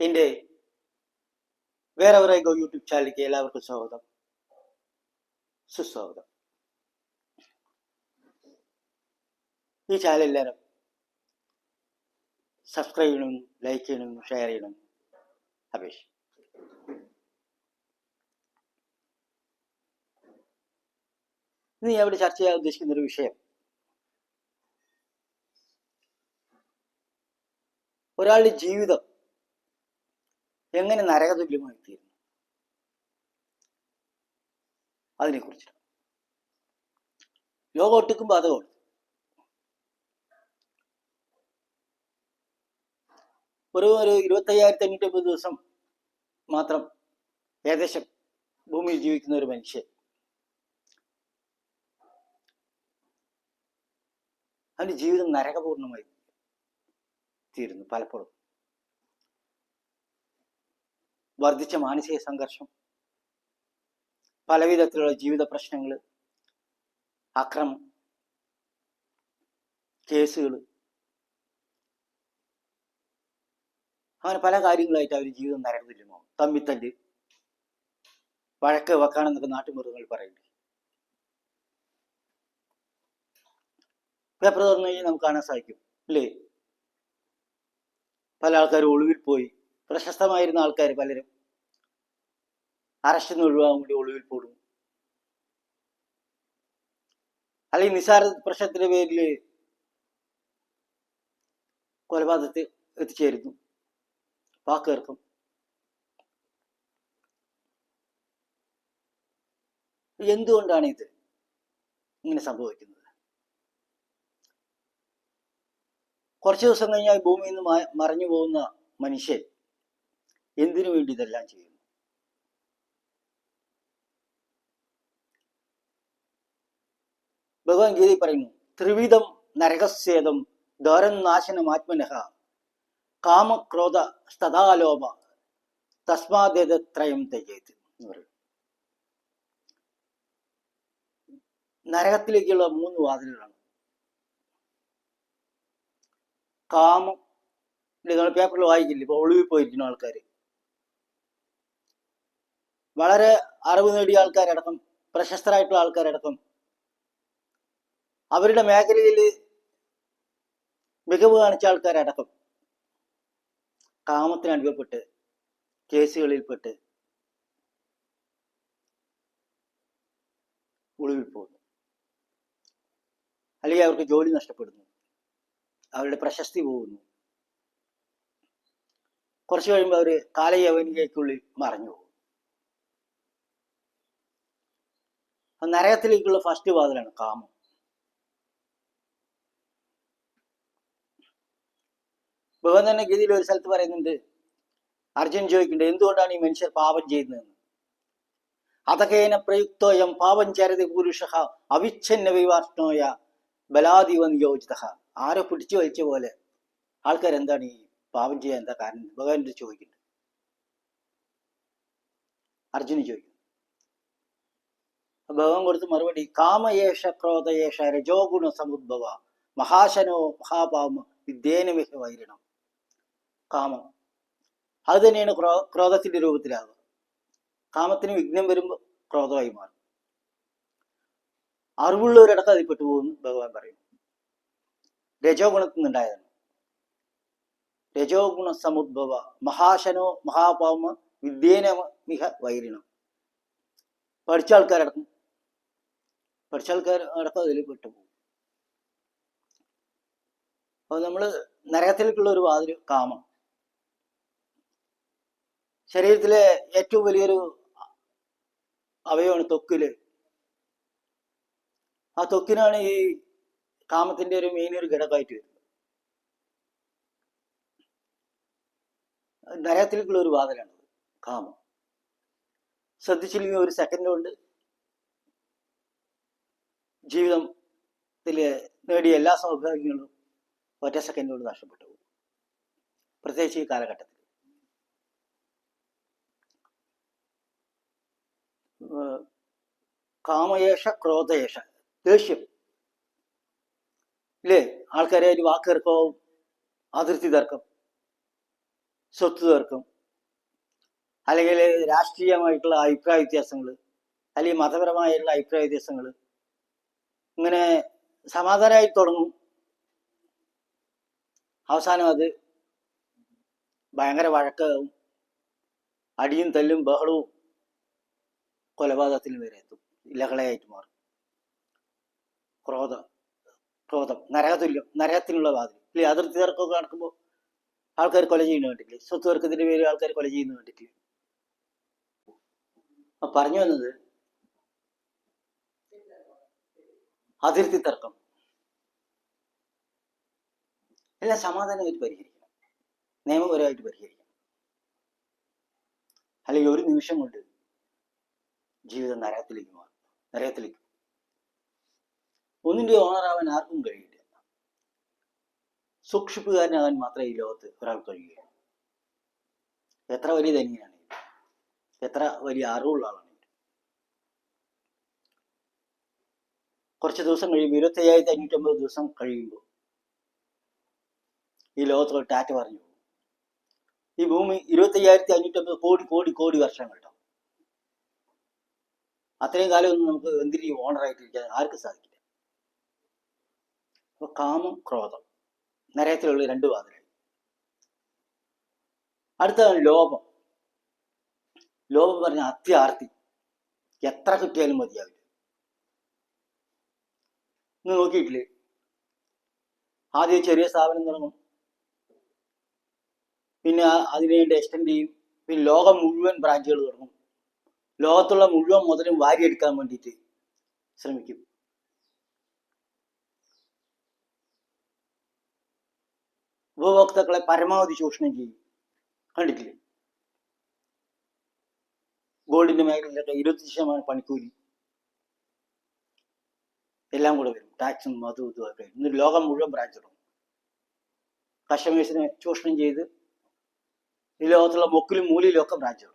എന്റെ വേറെ വേറെ ഗോ യൂട്യൂബ് ചാനലിലേക്ക് എല്ലാവർക്കും സ്വാഗതം. സുസ്വാഗതം. ഈ ചാനൽ എല്ലാവരും സബ്സ്ക്രൈബ് ചെയ്യണം ലൈക്ക് ചെയ്യണം ഷെയർ ചെയ്യണം. അപേക്ഷ. ഇന്ന് ഞാൻ ഇവിടെ ചർച്ച ചെയ്യാൻ ഉദ്ദേശിക്കുന്ന ഒരു വിഷയം. ഒരാളുടെ ജീവിതം എങ്ങനെ നരകതുല്യമായി തീരുന്നു? അതിനെക്കുറിച്ച്. ലോകം ഒട്ടുക്കും ബാധകമാണ് ഒരു ഒരു ഇരുപത്തയ്യായിരത്തി അഞ്ഞൂറ്റി അമ്പത് ദിവസം മാത്രം ഏകദേശം ഭൂമിയിൽ ജീവിക്കുന്ന ഒരു മനുഷ്യൻ. അവന്റെ ജീവിതം നരകപൂർണമായി തീരുന്നു പലപ്പോഴും. വർദ്ധിച്ച മാനസിക സംഘർഷം പലവിധത്തിലുള്ള ജീവിത പ്രശ്നങ്ങൾ അക്രമം കേസുകൾ അങ്ങനെ പല കാര്യങ്ങളായിട്ട് അവർ ജീവിതം നരകതുല്യമാവും തമ്മിത്തല്ല് വഴക്ക് വെക്കാണെന്നൊക്കെ നാട്ടുമൃഗങ്ങൾ പറയുന്നുണ്ട് പേപ്പർ തുറന്നു കഴിഞ്ഞാൽ നമുക്ക് കാണാൻ സാധിക്കും അല്ലേ? പല ആൾക്കാരും ഒളിവിൽ പോയി പ്രശസ്തമായിരുന്ന ആൾക്കാർ പലരും അറസ്റ്റിൽ നിന്ന് ഒഴിവാകാൻ വേണ്ടി ഒളിവിൽ പോടും. അല്ലെങ്കിൽ നിസാര പ്രശ്നത്തിന്റെ പേരിൽ കൊലപാതകത്തിൽ എത്തിച്ചേരുന്നു. വാക്കേർക്കും എന്തുകൊണ്ടാണ് ഇത് ഇങ്ങനെ സംഭവിക്കുന്നത്? കുറച്ച് ദിവസം കഴിഞ്ഞാൽ ഭൂമിയിൽ നിന്ന് മറഞ്ഞു പോകുന്ന മനുഷ്യൻ എന്തിനു വേണ്ടി ഇതെല്ലാം ചെയ്യുന്നു? ഭഗവാൻ ഗീതയിൽ പറയുന്നു ത്രിവിധം നരകസ്യേതം ദ്വാരം നാശനം ആത്മനഹ കാമക്രോധ സ്ഥതാലോപ തസ്മാദേതത്രയം തെജേത് എന്ന് പറയും നരകത്തിലേക്കുള്ള മൂന്ന് വാതിലുകളാണ്. കാമം നിങ്ങൾ പേപ്പറിൽ വായിക്കില്ല? ഇപ്പൊ ഒളിവിൽ പോയിരിക്കുന്ന ആൾക്കാർ വളരെ അറിവ് നേടിയ ആൾക്കാരടക്കം പ്രശസ്തരായിട്ടുള്ള ആൾക്കാരടക്കം അവരുടെ മേഖലയിൽ മികവ് കാണിച്ച ആൾക്കാരടക്കം കാമത്തിന് കേസുകളിൽ കേസുകളിൽപ്പെട്ട് ഒളിവിൽ പോകുന്നു. അല്ലെങ്കിൽ അവർക്ക് ജോലി നഷ്ടപ്പെടുന്നു. അവരുടെ പ്രശസ്തി പോകുന്നു. കുറച്ച് കഴിയുമ്പോൾ അവർ കാലയവനികയ്ക്കുള്ളിൽ മറഞ്ഞു പോകും നരകത്തിലേക്കുള്ള ഫസ്റ്റ് വാതിലാണ് കാമം. ഭഗവാൻ തന്നെ ഗതിയിൽ ഒരു സ്ഥലത്ത് പറയുന്നുണ്ട്. അർജുൻ ചോദിക്കുന്നുണ്ട് എന്തുകൊണ്ടാണ് ഈ മനുഷ്യർ പാപം ചെയ്യുന്നതെന്ന് അതകേന പ്രയുക്തോയം പാപം ചരതി പുരുഷ അവിച്ഛന്ന വിവാഷ്ണോയ ബലാദിവ നിയോജിത. ആരെ പിടിച്ചു വലിച്ച പോലെ. ആൾക്കാർ എന്താണ് ഈ പാപം ചെയ്യാൻ എന്താ കാരണം? ഭഗവാനോട് ചോദിക്കുന്നുണ്ട്. അർജുന് ചോദിക്കുന്നു. ഭഗവാൻ കൊടുത്ത മറുപടി കാമയേഷ ക്രോധയേഷ രജോഗുണ സമുദ്ഭവ മഹാശനോ മഹാപാമ വിദ്യേനമിഹ വൈരണം. കാമം. അത് തന്നെയാണ് ക്രോ ക്രോധത്തിന്റെ രൂപത്തിലാകുക കാമത്തിന് വിഘ്നം വരുമ്പോൾ ക്രോധമായി മാറും. അറിവുള്ളവരടക്കം അതിൽ പെട്ടുപോകുന്നു ഭഗവാൻ പറയും രജോ ഗുണത്തിൽ നിന്നുണ്ടായതാണ് രജോ ഗുണ സമുദ്ഭവ മഹാശനോ മഹാപാമ വിദ്യേന മിഹ വൈരിണം. പഠിച്ച ആൾക്കാരടക്കം പഠിച്ച ആൾക്കാർ അടക്കം അതിൽ പെട്ടുപോകും. അപ്പൊ നമ്മൾ നരകത്തിലേക്കുള്ള ഒരു വാതിൽ കാമം. ശരീരത്തിലെ ഏറ്റവും വലിയൊരു അവയവമാണ് ത്വക്കിൽ ആ ത്വക്കിനാണ് ഈ കാമത്തിന്റെ ഒരു മെയിൻ ഒരു ഘടകമായിട്ട് വരുന്നത്. നരകത്തിലേക്കുള്ള ഒരു വാതിലാണ് കാമം. ശ്രദ്ധിച്ചില്ലെങ്കിൽ ഒരു സെക്കൻഡ് കൊണ്ട് ജീവിതത്തിൽ നേടിയ എല്ലാ സൗഭാഗ്യങ്ങളും ഒറ്റ സെക്കൻഡ് കൊണ്ട് നഷ്ടപ്പെട്ടു പ്രത്യേകിച്ച് ഈ കാലഘട്ടത്തിൽ. കാമയേഷ ക്രോധയേഷ ദേഷ്യം. ഇല്ലേ? ആൾക്കാരെ ഒരു വാക്കേർക്കവും അതിർത്തി തർക്കം. സ്വത്ത് തർക്കം. അല്ലെങ്കിൽ രാഷ്ട്രീയമായിട്ടുള്ള അഭിപ്രായ വ്യത്യാസങ്ങൾ അല്ലെങ്കിൽ മതപരമായിട്ടുള്ള അഭിപ്രായ വ്യത്യാസങ്ങൾ ഇങ്ങനെ സമാധാനമായി തുടങ്ങും. അവസാനം അത് ഭയങ്കര വഴക്കാവും. അടിയും തല്ലും ബഹളവും. കൊലപാതകത്തിലും വരെ എത്തും. ലഹളയായിട്ട് മാറും. ക്രോധം ക്രോധം നരകതുല്യം നരകത്തിനുള്ള വാതിൽ. ഇല്ലേ? അതിർത്തി തർക്കമൊക്കെ നടക്കുമ്പോൾ ആൾക്കാർ കൊല ചെയ്യുന്ന കണ്ടിട്ടില്ലേ? സ്വത്ത് തർക്കത്തിന്റെ പേര് ആൾക്കാർ കൊല ചെയ്യുന്ന കണ്ടിട്ടില്ലേ? പറഞ്ഞു വന്നത് അതിർത്തി തർക്കം. എല്ലാം സമാധാനമായിട്ട് പരിഹരിക്കണം. നിയമപരമായിട്ട് പരിഹരിക്കണം. അല്ലെങ്കിൽ ഒരു നിമിഷം കൊണ്ട് ജീവിതം നരകത്തിലേക്ക് മാറും. നരകത്തിലേക്ക്. ഒന്നിന്റെ ഓണറാവാൻ ആർക്കും കഴിയില്ല. സൂക്ഷിപ്പുകാരനാകാൻ മാത്രമേ ഈ ലോകത്ത് ഒരാൾ കഴിയുകയുള്ളൂ. എത്ര വലിയ ധനികനാണെങ്കിലും എത്ര വലിയ അറിവുള്ള ആളാണെങ്കിലും. കുറച്ച് ദിവസം കഴിയുമ്പോൾ ഇരുപത്തി അയ്യായിരത്തി അഞ്ഞൂറ്റമ്പത് ദിവസം കഴിയുമ്പോൾ ഈ ലോകത്തോട് ടാറ്റ പറഞ്ഞു ഈ ഭൂമി ഇരുപത്തി അയ്യായിരത്തി അഞ്ഞൂറ്റമ്പത് കോടി കോടി കോടി വർഷം കേട്ടോ. അത്രയും കാലം ഒന്നും നമുക്ക് എന്തിരി ഓണറായിട്ടിരിക്കാൻ ആർക്കും സാധിക്കില്ല. അപ്പൊ കാമം ക്രോധം നരകത്തിലുള്ള രണ്ട് വാതിലായി. അടുത്തതാണ് ലോപം. ലോപം പറഞ്ഞ അത്യാർത്തി. എത്ര കിട്ടിയാലും മതിയാവില്ല. ഇന്ന് നോക്കിയിട്ടില്ലേ? ആദ്യം ചെറിയ സ്ഥാപനം തുടങ്ങും. പിന്നെ അതിനെ വേണ്ടി എക്സ്റ്റെൻഡ് ചെയ്യും. പിന്നെ ലോകം മുഴുവൻ ബ്രാഞ്ചുകൾ തുടങ്ങും. ലോകത്തുള്ള മുഴുവൻ മുതലും വാരിയെടുക്കാൻ വേണ്ടിയിട്ട് ശ്രമിക്കും. ഉപഭോക്താക്കളെ പരമാവധി ചൂഷണം ചെയ്യും. കണ്ടിട്ടില്ലേ? ഗോൾഡിന്റെ മേഖലയിലൊക്കെ ഇരുപത്തി ശതമാനം പണിക്കൂലി എല്ലാം കൂടെ വരും. ടാക്സും അതും ഇതും ഒക്കെ. ഇന്ന് ലോകം മുഴുവൻ ബ്രാഞ്ച് തുടങ്ങും കസ്റ്റമേഴ്സിനെ ചൂഷണം ചെയ്ത് ഈ ലോകത്തുള്ള മൊക്കിലും മൂലയിലും ഒക്കെ ബ്രാഞ്ച്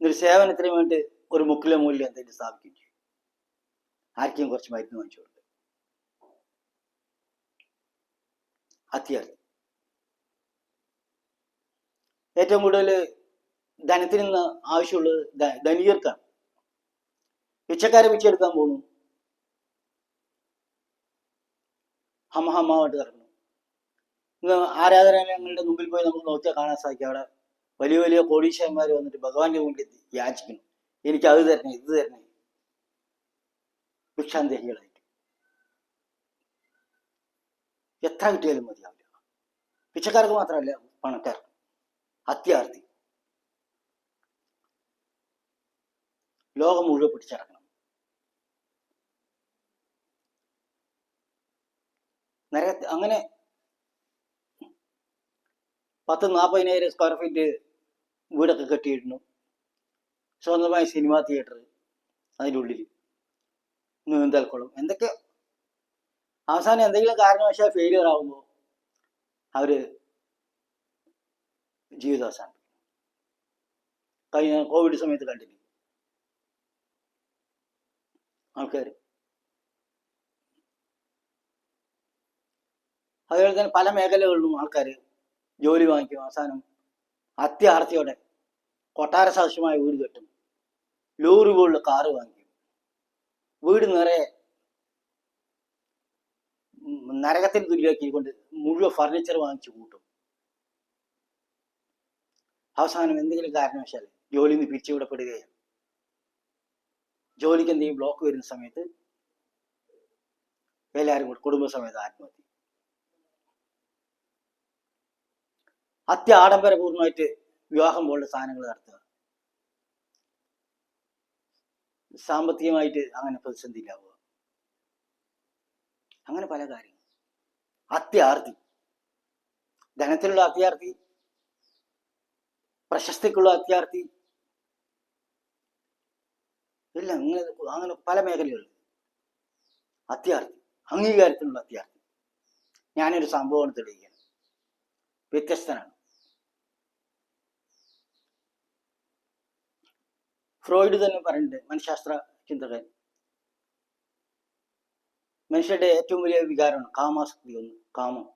ഇന്നൊരു സേവനത്തിന് വേണ്ടി ഒരു മുക്കിലെ മൂല്യം എന്തെങ്കിലും സ്ഥാപിക്കുകയും ചെയ്യും ആർക്കും കുറച്ച് മരുന്ന് വാങ്ങിച്ചു കൊടുക്കും. അത്യാർത്ഥി ഏറ്റവും കൂടുതൽ ധനത്തിൽ നിന്ന് ആവശ്യമുള്ളത് ധനികർക്കാണ്. പിച്ചക്കാരെ പിച്ചെടുക്കാൻ പോകുന്നു ഹമഹമായിട്ട് നടക്കുന്നു. ഇന്ന് ആരാധനാലയങ്ങളുടെ മുമ്പിൽ പോയി നമുക്ക് നോക്കിയാൽ കാണാൻ സാധിക്കും. അവിടെ വലിയ വലിയ കോടീശ്വരന്മാർ വന്നിട്ട് ഭഗവാന്റെ മുമ്പിൽ യാചിക്കുന്നു. എനിക്ക് അത് തരണേ ഇത് തരണേ. ഭിക്ഷാന്തേഹികളായിട്ട്. എത്ര കിട്ടിയാലും മതിയാവില്ല പിച്ചക്കാർക്ക് മാത്രമല്ല പണക്കാർക്ക് അത്യാർത്ഥി ലോകം മുഴുവൻ പിടിച്ചടക്കണം. നരക അങ്ങനെ പത്ത് നാൽപ്പതിനായിരം സ്ക്വയർ ഫീറ്റ് വീടൊക്കെ കെട്ടിയിരുന്നു സ്വന്തമായ സിനിമാ തിയേറ്റർ അതിന്റെ ഉള്ളിൽ നീന്തൽക്കുളം എന്തൊക്കെ? അവസാനം എന്തെങ്കിലും കാരണവശാൽ ഫെയിലിയർ ആകുമ്പോൾ അവർ ജീവിതാവസാനം കഴിഞ്ഞ കോവിഡ് സമയത്ത് കണ്ടില്ലേ? ആൾക്കാർ അതുപോലെ തന്നെ പല മേഖലകളിലും ആൾക്കാർ ജോലി വാങ്ങിക്കും. അവസാനം അത്യാർത്തിയോടെ കൊട്ടാര സദൃശ്യമായ വീട് കെട്ടും. ലോറി പോലുള്ള കാറ് വാങ്ങി വീട് നിറയെ നരകത്തിന് തുല്യമാക്കിക്കൊണ്ട് മുഴുവൻ ഫർണിച്ചർ വാങ്ങിച്ചു കൂട്ടും. അവസാനം എന്തെങ്കിലും കാരണവശാൽ ജോലിയിൽ നിന്ന് പിരിച്ചുവിടപ്പെടുകയാണ്. ജോലിക്ക് എന്തെങ്കിലും ബ്ലോക്ക് വരുന്ന സമയത്ത് എല്ലാവരും കൂടി കുടുംബസമേത ആത്മഹത്യ. അത്യാഡംബരപൂർണമായിട്ട് വിവാഹം പോലുള്ള സാധനങ്ങൾ നടത്തുക. സാമ്പത്തികമായിട്ട് അങ്ങനെ പ്രതിസന്ധിയിലാവുക. അങ്ങനെ പല കാര്യങ്ങൾ. അത്യാർത്തി. ധനത്തിലുള്ള അത്യാർത്തി. പ്രശസ്തിക്കുള്ള അത്യാർത്തി. ഇല്ല അങ്ങനെ അങ്ങനെ പല മേഖലകളിൽ. അത്യാർത്തി. അംഗീകാരത്തിനുള്ള അത്യാർത്തി. ഞാനൊരു സംഭവമാണ് തെളിയിക്കുകയാണ് വ്യത്യസ്തനാണ്. ഫ്രോയിഡ് തന്നെ പറയുന്നുണ്ട് മനഃശാസ്ത്ര ചിന്തകൻ. മനുഷ്യരുടെ ഏറ്റവും വലിയ വികാരമാണ് കാമാസക്തി ഒന്ന് കാമം.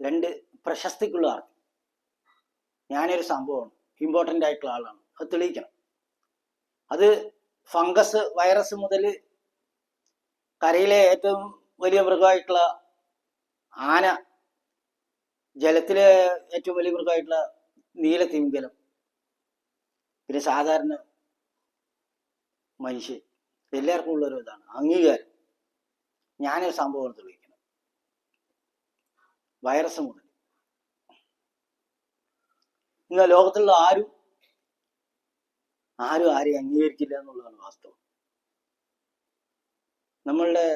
രണ്ട് പ്രശസ്തിക്കുള്ള ആൾ ഞാനൊരു സംഭവമാണ് ഇമ്പോർട്ടന്റ് ആയിട്ടുള്ള ആളാണ്. അത് തെളിയിക്കണം. അത് ഫംഗസ് വൈറസ് മുതൽ കരയിലെ ഏറ്റവും വലിയ മൃഗമായിട്ടുള്ള ആന ജലത്തിലെ ഏറ്റവും വലിയ മൃഗമായിട്ടുള്ള നീലത്തിമിംഗലം പിന്നെ സാധാരണ മനുഷ്യൻ എല്ലാവർക്കും ഉള്ളൊരു ഇതാണ് അംഗീകാരം. ഞാനൊരു സംഭവം തെളിയിക്കണം വൈറസ് മുതൽ ഇന്ന് ലോകത്തുള്ള ആരും ആരും ആരെയും അംഗീകരിക്കില്ല എന്നുള്ളതാണ് വാസ്തവം. നമ്മളുടെ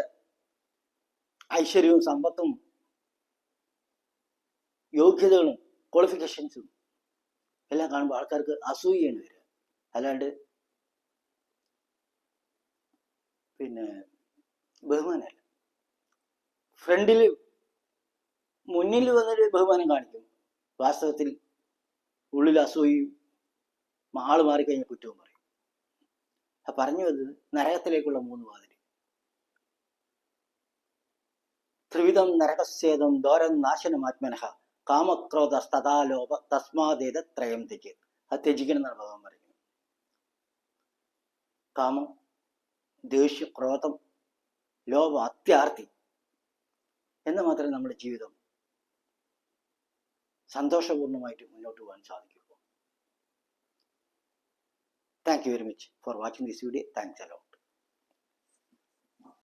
ഐശ്വര്യവും സമ്പത്തും യോഗ്യതകളും ക്വാളിഫിക്കേഷൻസും എല്ലാം കാണുമ്പോൾ ആൾക്കാർക്ക് വരിക. അല്ലാണ്ട് പിന്നെ ബഹുമാനമല്ല. ഫ്രണ്ടിൽ മുന്നിൽ വന്നൊരു ബഹുമാനം കാണിക്കും. വാസ്തവത്തിൽ ഉള്ളിൽ അസൂയയും ആൾ മാറിക്കഴിഞ്ഞാൽ കുറ്റവും പറയും. ആ പറഞ്ഞു വന്നത് നരകത്തിലേക്കുള്ള മൂന്ന് വാതിൽ ത്രിവിധം നരകസേതം ദോരം നാശനം ആത്മനഹ. കാമക്രോധ തഥാലോപ തസ്മാതേത ത്രയം തെജ് അത് ത്യജിക്കണം എന്നാണ് ഭഗവാൻ പറയുന്നത്. കാമം ദേഷ്യം ക്രോധം ലോഭം അത്യാർത്തി എന്ന് മാത്രമേ നമ്മുടെ ജീവിതം സന്തോഷപൂർണമായിട്ട് മുന്നോട്ട് പോകാൻ സാധിക്കുള്ളൂ thank you very much for watching this video thanks a lot